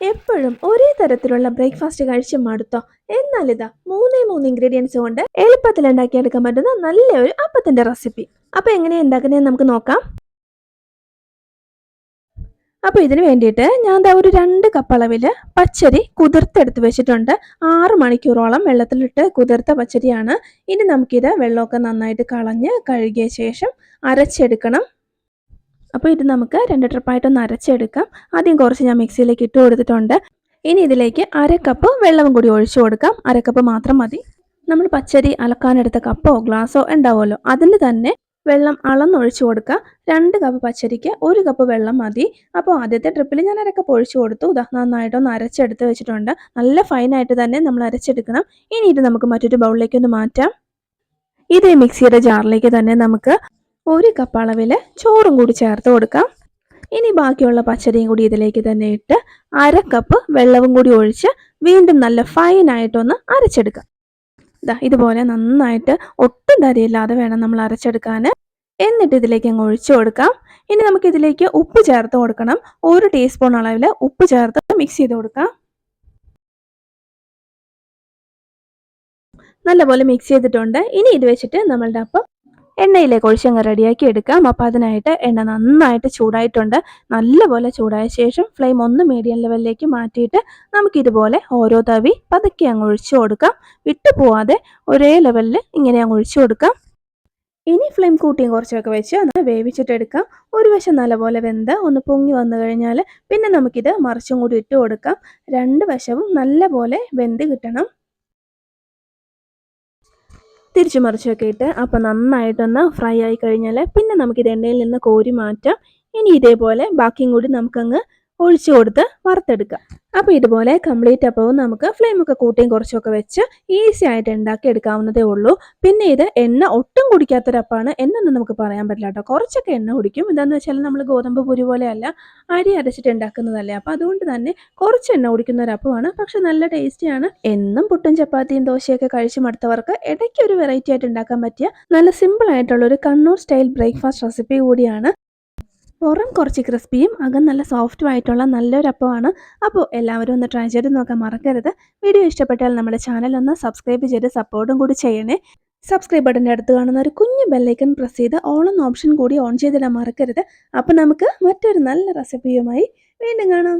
എപ്പോഴും ഒരേ തരത്തിലുള്ള ബ്രേക്ക്ഫാസ്റ്റ് കഴിച്ച് മടുത്തോ? എന്നാൽ ഇതാ മൂന്നേ മൂന്ന് ഇൻഗ്രീഡിയൻസ് കൊണ്ട് എളുപ്പത്തിൽ ഉണ്ടാക്കിയെടുക്കാൻ പറ്റുന്ന നല്ലൊരു അപ്പത്തിന്റെ റെസിപ്പി അപ്പൊ എങ്ങനെയാ ഉണ്ടാക്കുന്നതെന്ന് നമുക്ക് നോക്കാം. അപ്പോൾ ഇതിന് വേണ്ടിയിട്ട് ഞാൻ എന്താ ഒരു രണ്ട് കപ്പ് പച്ചരി കുതിർത്തെടുത്ത് വെച്ചിട്ടുണ്ട്. ആറ് മണിക്കൂറോളം വെള്ളത്തിലിട്ട് കുതിർത്ത പച്ചരിയാണ്. ഇനി നമുക്കിത് വെള്ളമൊക്കെ നന്നായിട്ട് കളഞ്ഞ് കഴുകിയ ശേഷം അരച്ചെടുക്കണം. അപ്പോൾ ഇത് നമുക്ക് രണ്ട് ട്രിപ്പായിട്ടൊന്ന് അരച്ചെടുക്കാം. ആദ്യം കുറച്ച് ഞാൻ മിക്സിയിലേക്ക് ഇട്ട് കൊടുത്തിട്ടുണ്ട്. ഇനി ഇതിലേക്ക് അര കപ്പ് വെള്ളവും കൂടി ഒഴിച്ചു കൊടുക്കാം. അര കപ്പ് മാത്രം മതി. നമ്മൾ പച്ചരി അലക്കാനെടുത്ത കപ്പോ ഗ്ലാസ്സോ ഉണ്ടാവുമല്ലോ അതിന് തന്നെ വെള്ളം അളന്നൊഴിച്ചു കൊടുക്കുക. രണ്ട് കപ്പ് പച്ചരിക്ക് ഒരു കപ്പ് വെള്ളം മതി. അപ്പോൾ ആദ്യത്തെ ട്രിപ്പിൽ ഞാൻ അരക്കപ്പ് കപ്പ് ഒഴിച്ചു കൊടുത്തു. നന്നായിട്ടൊന്ന് അരച്ചെടുത്ത് വെച്ചിട്ടുണ്ട്. നല്ല ഫൈനായിട്ട് തന്നെ നമ്മൾ അരച്ചെടുക്കണം. ഇനി ഇത് നമുക്ക് മറ്റൊരു ബൗളിലേക്ക് ഒന്ന് മാറ്റാം. ഇതേ മിക്സിയുടെ ജാറിലേക്ക് തന്നെ നമുക്ക് ഒരു കപ്പ് അളവിൽ ചോറും കൂടി ചേർത്ത് കൊടുക്കാം. ഇനി ബാക്കിയുള്ള പച്ചരിയും കൂടി ഇതിലേക്ക് തന്നെ ഇട്ട് അര കപ്പ് വെള്ളവും കൂടി ഒഴിച്ച് വീണ്ടും നല്ല ഫൈനായിട്ടൊന്ന് അരച്ചെടുക്കാം. ഇതാ ഇതുപോലെ നന്നായിട്ട് ഒട്ടും തരിയില്ലാതെ വേണം നമ്മൾ അരച്ചെടുക്കാൻ എന്നിട്ട് ഇതിലേക്ക് അങ്ങ് ഒഴിച്ചു കൊടുക്കാം. ഇനി നമുക്ക് ഇതിലേക്ക് ഉപ്പ് ചേർത്ത് കൊടുക്കണം. ഒരു ടീസ്പൂൺ അളവിൽ ഉപ്പ് ചേർത്ത് മിക്സ് ചെയ്ത് കൊടുക്കാം. നല്ലപോലെ മിക്സ് ചെയ്തിട്ടുണ്ട്. ഇനി ഇത് വെച്ചിട്ട് നമ്മളുടെ അപ്പം എണ്ണയിലേക്ക് ഒഴിച്ചങ്ങ് റെഡിയാക്കി എടുക്കാം. അപ്പം അതിനായിട്ട് എണ്ണ നന്നായിട്ട് ചൂടായിട്ടുണ്ട്. നല്ലപോലെ ചൂടായ ശേഷം ഫ്ലെയിം ഒന്ന് മീഡിയം ലെവലിലേക്ക് മാറ്റിയിട്ട് നമുക്കിതുപോലെ ഓരോ തവി പതുക്കെ അങ്ങ് ഒഴിച്ചു കൊടുക്കാം. വിട്ടു പോവാതെ ഒരേ ലെവലിൽ ഇങ്ങനെ അങ്ങ് ഒഴിച്ചു കൊടുക്കാം. ഇനി ഫ്ലെയിം കൂട്ടിയും കുറച്ചൊക്കെ വെച്ച് ഒന്ന് വേവിച്ചിട്ടെടുക്കാം ഒരു വശം നല്ലപോലെ വെന്ത് ഒന്ന് പൊങ്ങി വന്നു കഴിഞ്ഞാൽ പിന്നെ നമുക്കിത് മറിച്ചും കൂടി ഇട്ട് കൊടുക്കാം. രണ്ട് വശവും നല്ലപോലെ വെന്ത് കിട്ടണം. തിരിച്ചു മറിച്ചൊക്കെ ഇട്ട് അപ്പം നന്നായിട്ടൊന്ന് ഫ്രൈ ആയി കഴിഞ്ഞാൽ പിന്നെ നമുക്കിത് എണ്ണയിൽ നിന്ന് കോരി മാറ്റാം. ഇനി ഇതേപോലെ ബാക്കിയും കൂടി നമുക്കങ്ങ് ഒഴിച്ചു കൊടുത്ത് വറുത്തെടുക്കുക. അപ്പോൾ ഇതുപോലെ കംപ്ലീറ്റ് അപ്പവും നമുക്ക് ഫ്ലെയിമൊക്കെ കൂട്ടിയും കുറച്ചൊക്കെ വെച്ച് ഈസി ആയിട്ട് ഉണ്ടാക്കി എടുക്കാവുന്നതേ ഉള്ളൂ. പിന്നെ ഇത് എണ്ണ ഒട്ടും കുടിക്കാത്തൊരപ്പാണ് എന്നൊന്നും നമുക്ക് പറയാൻ പറ്റില്ല കേട്ടോ. കുറച്ചൊക്കെ എണ്ണ കുടിക്കും. എന്താണെന്ന് വെച്ചാൽ നമ്മൾ ഗോതമ്പ് പുരി പോലെയല്ല അരി അരച്ചിട്ട് ഉണ്ടാക്കുന്നതല്ലേ? അപ്പോൾ അതുകൊണ്ട് തന്നെ കുറച്ച് എണ്ണ കുടിക്കുന്ന ഒരു അപ്പമാണ്. പക്ഷെ നല്ല ടേസ്റ്റിയാണ് എന്നും പുട്ടും ചപ്പാത്തിയും ദോശയൊക്കെ കഴിച്ചു മടുത്തവർക്ക് ഇടയ്ക്ക് ഒരു വെറൈറ്റി ആയിട്ട് ഉണ്ടാക്കാൻ പറ്റിയ നല്ല സിമ്പിൾ ആയിട്ടുള്ള ഒരു കണ്ണൂർ സ്റ്റൈൽ ബ്രേക്ക്ഫാസ്റ്റ് റെസിപ്പി കൂടിയാണ് പുറം കുറച്ച് ക്രിസ്പിയും അകം നല്ല സോഫ്റ്റും ആയിട്ടുള്ള നല്ലൊരു അപ്പമാണ് അപ്പോൾ എല്ലാവരും ഒന്ന് ട്രൈ ചെയ്ത് നോക്കാൻ മറക്കരുത്. വീഡിയോ ഇഷ്ടപ്പെട്ടാൽ നമ്മുടെ ചാനൽ ഒന്ന് സബ്സ്ക്രൈബ് ചെയ്ത് സപ്പോർട്ടും കൂടി ചെയ്യണേ. സബ്സ്ക്രൈബ് ബട്ടന്റെ അടുത്ത് കാണുന്ന ഒരു കുഞ്ഞു ബെല്ലൈക്കൺ പ്രസ് ചെയ്ത് ഓൾ എന്ന ഓപ്ഷൻ കൂടി ഓൺ ചെയ്തിടാൻ മറക്കരുത്. അപ്പോൾ നമുക്ക് മറ്റൊരു നല്ല റെസിപ്പിയുമായി വീണ്ടും കാണാം.